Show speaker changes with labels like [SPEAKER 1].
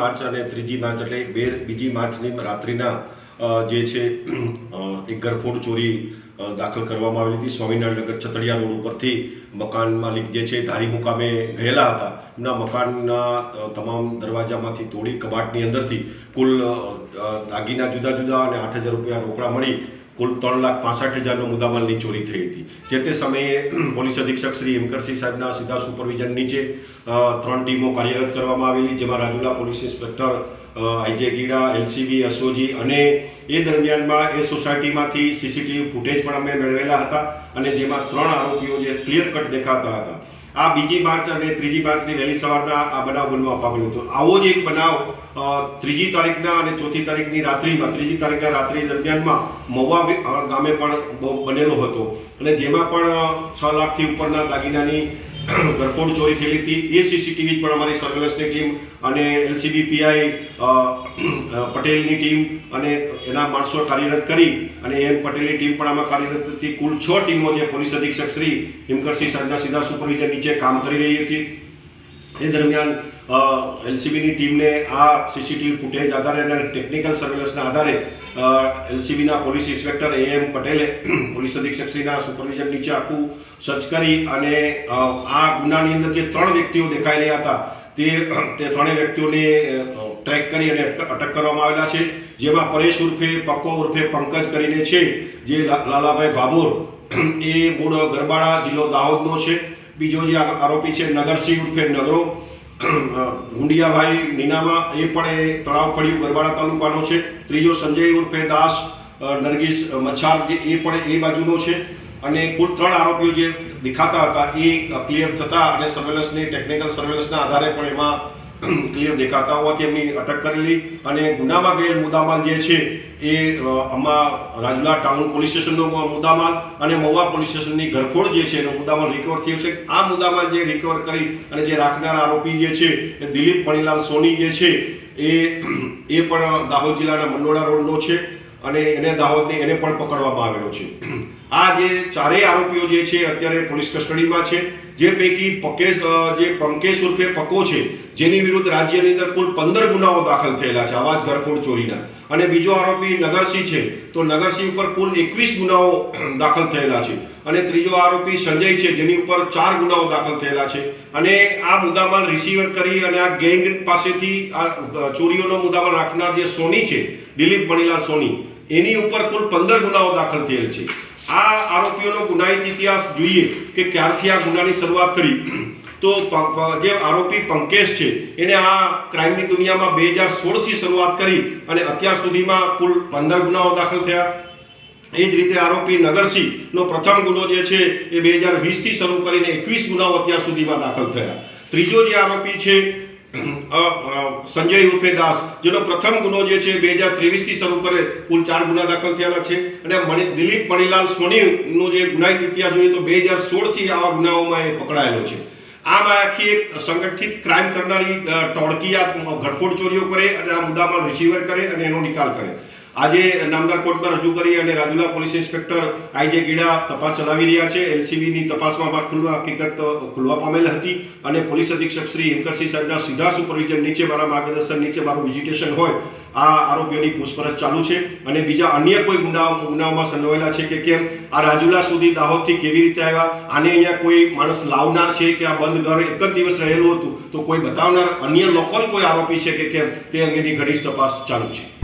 [SPEAKER 1] March અને ત્રીજી March એટલે બે બીજી માર્ચની રાત્રિના જે છે એક ગરફોડ ચોરી દાખલ કરવામાં આવેલી હતી. સ્વામિનારાયણનગર છતડિયા રોડ ઉપરથી મકાન માલિક જે છે, ધારી મુકામે ગયેલા હતા. એમના મકાનના તમામ દરવાજામાંથી તોડી કબાટની અંદરથી કુલ દાગીના જુદા જુદા અને આઠ હજાર રૂપિયા રોકડા મળી. કુલ ત્રણ લાખ પાસઠ હજારનો મુદ્દામાલની ચોરી થઈ હતી. જે તે સમયે પોલીસ અધિક્ષક શ્રી હેમકરસિંહ સાહેબના સીધા સુપરવિઝન નીચે ત્રણ ટીમો કાર્યરત કરવામાં આવેલી, જેમાં Rajula police inspector I J Gida LCB SOG અને એ દરમિયાનમાં એ સોસાયટીમાંથી સીસીટીવી ફૂટેજ પણ અમે મેળવેલા હતા અને જેમાં ત્રણ આરોપીઓ જે ક્લિયર કટ દેખાતા હતા. આ બીજી માર્ચ અને ત્રીજી માર્ચની વહેલી સવારના આ બનાવ બનવા પામેલો હતો. આવો જ એક બનાવ ત્રીજી તારીખના અને ચોથી તારીખની રાત્રિમાં, ત્રીજી તારીખના રાત્રિ દરમિયાનમાં મહુવા ગામે પણ બનેલો હતો. અને જેમાં પણ છ લાખથી ઉપરના દાગીનાની ગરફોડ ચોરી થયેલી હતી. એ સીસીટીવી પણ અમારી સર્વેલન્સની ટીમ અને એલસીબી પીઆઈ પટેલની ટીમ અને એના માણસો કાર્યરત કરી અને એમ પટેલની ટીમ પણ આમાં કાર્યરત હતી. કુલ છ ટીમો જે પોલીસ અધિક્ષક શ્રી હિમકરસિંહ સાહેબના સીધા સુપરવિઝર નીચે કામ કરી રહી હતી. એ દરમિયાન એલસીબીની ટીમને આ સીસીટીવી ફૂટેજ આધારે અને ટેકનિકલ સર્વેલન્સના આધારે એલસીબીના પોલીસ ઇન્સ્પેક્ટર એ એમ પટેલે પોલીસ અધિક્ષકશ્રીના સુપરવિઝન નીચે આખું સર્ચ કરી અને આ ગુનાની અંદર જે ત્રણ વ્યક્તિઓ દેખાઈ રહ્યા હતા, તે તે ત્રણેય વ્યક્તિઓને ટ્રેક કરી અને અટક કરવામાં આવેલા છે, જેમાં પરેશ ઉર્ફે, પક્કો ઉર્ફે પંકજ કરીને છે, જે લાલાભાઈ ભાભોર એ મૂળ ગરબાડા જિલ્લો દાહોદનો છે બીજો જે આરોપી છે નગરસિંહ ઉર્ફે નગરો ગુંડિયાભાઈ નીનામા, એ પણ એ તળાવ ફળિયું ગરબાડા તાલુકાનો છે. ત્રીજો સંજય ઉર્ફે દાસ નરગીસ મચ્છાર જે એ પણ એ બાજુનો છે. અને કુલ ત્રણ આરોપીઓ જે દેખાતા હતા એ ક્લિયર થતા અને સર્વેલન્સની ટેકનિકલ સર્વેલન્સના આધારે પણ એમાં ક્લિયર દેખાતા હોવાથી એમની અટક કરેલી અને ગુનામાં ગયેલ મુદ્દામાલ જે છે એ આમાં રાજુલા ટાઉન પોલીસ સ્ટેશનનો મુદ્દામાલ અને મહુવા પોલીસ સ્ટેશનની ઘરફોડ જે છે એનો મુદ્દામાલ રિકવર થયો છે. આ મુદ્દામાલ જે રિકવર કરી અને જે રાખનાર આરોપી જે છે એ દિલીપ મણીલાલ સોની જે છે એ એ પણ દાહોદ જિલ્લાના મંડોળા રોડનો છે અને એને દાહોદને એને પણ પકડવામાં આવેલો છે. આ જે ચારેય આરોપીઓ જે છે, અત્યારે પોલીસ કસ્ટડીમાં છે, જે પૈકી પકેશ જે પંકેશ ઉર્ફે પકો છે, જેની વિરુદ્ધ રાજ્યની અંદર કુલ પંદર ગુનાઓ દાખલ થયેલા છે આવા જ ઘરફોડ ચોરીના. અને બીજો આરોપી નગરસિંહ છે, તો નગરસિંહ ઉપર કુલ એકવીસ ગુનાઓ દાખલ થયેલા છે. અને ત્રીજો આરોપી સંજય છે, જેની ઉપર ચાર ગુનાઓ દાખલ થયેલા છે. અને આ મુદ્દામાલ રિસીવર કરી અને આ ગેંગ પાસેથી આ ચોરીઓનો મુદ્દામાલ રાખનાર જે સોની છે, દિલીપ મણીલાલ સોની એની ઉપર કુલ પંદર ગુનાઓ દાખલ થયેલ છે. આ આરોપીઓનો ગુનાહિત ઇતિહાસ જોઈએ કે ક્યારથી આ ગુનાની શરૂઆત કરી. તો જે આરોપી પંકેશ છે, એને આ ક્રાઇમની દુનિયામાં બે હજાર સોળથી શરૂઆત કરી અને અત્યાર સુધીમાં કુલ પંદર ગુનાઓ દાખલ થયા. એ જ રીતે આરોપી નગરસિંહનો પ્રથમ ગુનો જે છે, એ બે હજાર વીસથી શરૂ કરીને એકવીસ ગુનાઓ અત્યાર સુધીમાં દાખલ થયા. ત્રીજો જે આરોપી છે સંજય ઉર્ફે દાસ, જેનો પ્રથમ ગુનો જે છે બે હજાર ત્રેવીસથી શરૂ કરે, કુલ ચાર ગુના દાખલ થયેલા છે. અને દિલીપ મણીલાલ સોનીનો જે ગુનાહિત ઇતિહાસ જોઈએ તો બે હજાર સોળથી આવા ગુનાઓમાં એ પકડાયેલો છે. આમ આખી એક સંગઠિત ક્રાઇમ કરનારી ટોળકી આ ઘરફોડ ચોરીઓ કરે અને આ મુદ્દામાં રિસીવર કરે અને એનો નિકાલ કરે. આજે નામદાર કોર્ટમાં રજૂ કરી અને Rajula police inspector I J Gida તપાસ ચલાવી રહ્યા છે. એલસીબીની તપાસમાં આ ખુલ્લા હકીકત ખુલવા પામેલ હતી અને પોલીસ અધિક્ષક શ્રી હિમકરસિંહ સાહેબના સીધા સુપરવિઝન નીચે મારા માર્ગદર્શન નીચે મારું વિઝિટેશન હોય, આ આરોપીઓની પૂછપરછ ચાલુ છે. અને બીજા અન્ય કોઈ ગુનાઓ, ગુનાઓમાં સંડોવાયેલા છે કે કેમ? આ રાજુલા સુધી દાહોદથી કેવી રીતે આવ્યા? આને અહીંયા કોઈ માણસ લાવનાર છે કે આ બંધ ઘર એક જ દિવસ રહેલું હતું? તો કોઈ બતાવનાર અન્ય લોકલ કોઈ આરોપી છે કે કેમ? તે અંગેની ઘડી તપાસ ચાલુ છે.